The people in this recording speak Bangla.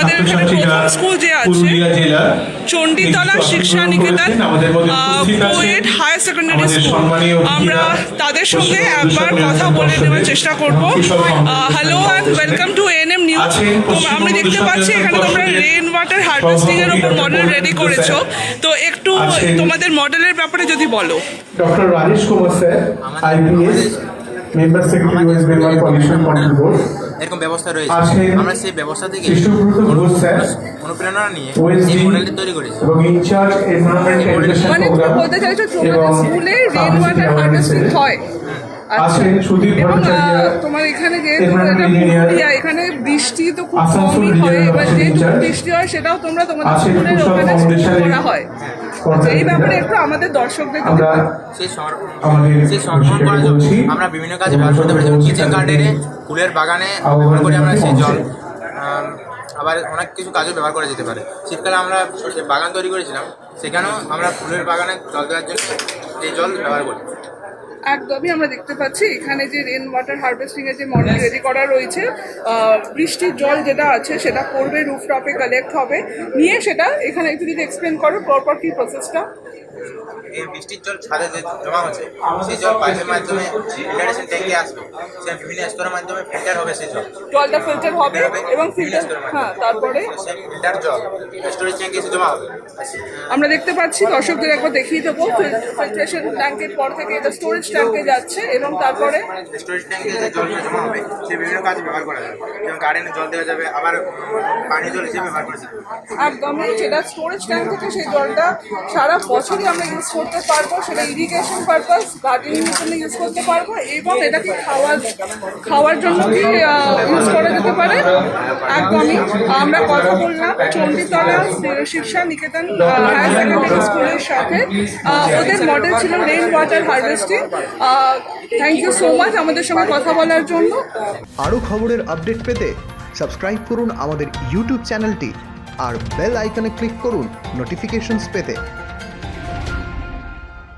আমাদের এখানে প্রথম স্কুল যে আছে চণ্ডীতলা শিক্ষা নিকেতন করেছেন। আমাদের মধ্যে উপস্থিত আছেন কোয়েট হায়ার সেকেন্ডারি স্কুল আমরা তাদের সঙ্গে একবার কথা বলে নেওয়ার চেষ্টা করব। Hello and welcome to NM news আছেন তোমরা আমরা দেখতে পাচ্ছি এখানে তোমরা রেন ওয়াটার হারভেস্টিং এর উপর মডেল রেডি করেছ। তো একটু তোমাদের মডেলের ব্যাপারে যদি বলো। Doctor Rajesh Kumar sir IPS member secretary West Bengal pollution control board এরকম ব্যবস্থা রয়েছে। আমরা সেই ব্যবস্থা থেকে অনুপ্রেরণা নিয়ে এই মডেলটি তৈরি করেছি। মানে বলতে চাইছো তোমাদের স্কুলে রেন ওয়াটার awareness হয়। আচ্ছা সুদীপ ভট্টাচার্য তোমার এখানে যে এখানে বৃষ্টি তো খুব কমই হয় এবার teacher, বৃষ্টি হয় সেটাও তোমরা তোমাদের আছেন স্কুলের ওখানে করা হয়। আচ্ছা, এই ব্যাপারে একটু আমাদের দর্শকদের আমরা সেই সেই সংরক্ষণ করার জন্য আমরা বিভিন্ন কাজে ব্যবহার করতে পারি যেমন কিচেন গার্ডেনে ফুলের বাগানে ব্যবহার করি আমরা সেই জল আবার অনেক কিছু কাজও ব্যবহার করা যেতে পারে। শীতকালে আমরা যে বাগান তৈরি করেছিলাম সেখানেও আমরা ফুলের বাগানে জল দেওয়ার জন্য এই জল ব্যবহার করি। একদমই আমরা দেখতে পাচ্ছি এখানে যে রেন ওয়াটার হারভেস্টিং এর যে মডেল রেডি করা রয়েছে বৃষ্টির জল যেটা আছে সেটা পড়বে রুফটপে কালেক্ট হবে। নিয়ে সেটা এখানে একটু যদি এক্সপ্লেন করো পরপর কি প্রসেসটা এই বৃষ্টির জল ছাদে যে জমা হচ্ছে সেই জল পাইপের মাধ্যমে ফিল্টারেশন ট্যাঙ্কে আসবে। বিভিন্ন স্তরের মাধ্যমে ফিল্টার হবে সেই জল। জলটা ফিল্টার হবে এবং ফিল্টার হ্যাঁ তারপরে? ফিল্টার জল স্টোরেজ ট্যাঙ্কে এসে জমা হবে। আমরা দেখতে পাচ্ছি দর্শকদের একবার দেখিয়ে দেবো ফিল্ট্রেশন ট্যাঙ্কের পর থেকে এটা স্টোরেজ ট্যাঙ্কে যাচ্ছে এবং তারপরে স্টোরেজ ট্যাঙ্কে যে জলটা জমা হবে সে বিভিন্ন কাজে ব্যবহার করা যাবে। যেমন গার্ডেনে জল দেওয়া যাবে আবার পানি জল হিসেবে ব্যবহার করা যাবে। একদমই সেটা স্টোরেজ ট্যাঙ্ক থেকে সেই জলটা সারা বছরই আমরা ইউজ করতে পারব সেটা ইরিগেশন পারপাস গার্ডেনিং জন্য ইউজ করতে পারব এবং এটাকে খাওয়ার খাওয়ার জন্য কি ইউজ করা যেতে পারে? একদমই আমরা কথা বললাম চণ্ডীতলা শিক্ষা নিকেতন হায়ার সেকেন্ডারি স্কুলের সাথে। ওদের মডেল ছিল rain water harvesting thank you so much আমাদের সঙ্গে কথা বলার জন্য। আরও খবরের আপডেট পেতে সাবস্ক্রাইব করুন আমাদের ইউটিউব চ্যানেলটি আর বেল আইকনে ক্লিক করুন নোটিফিকেশনস পেতে।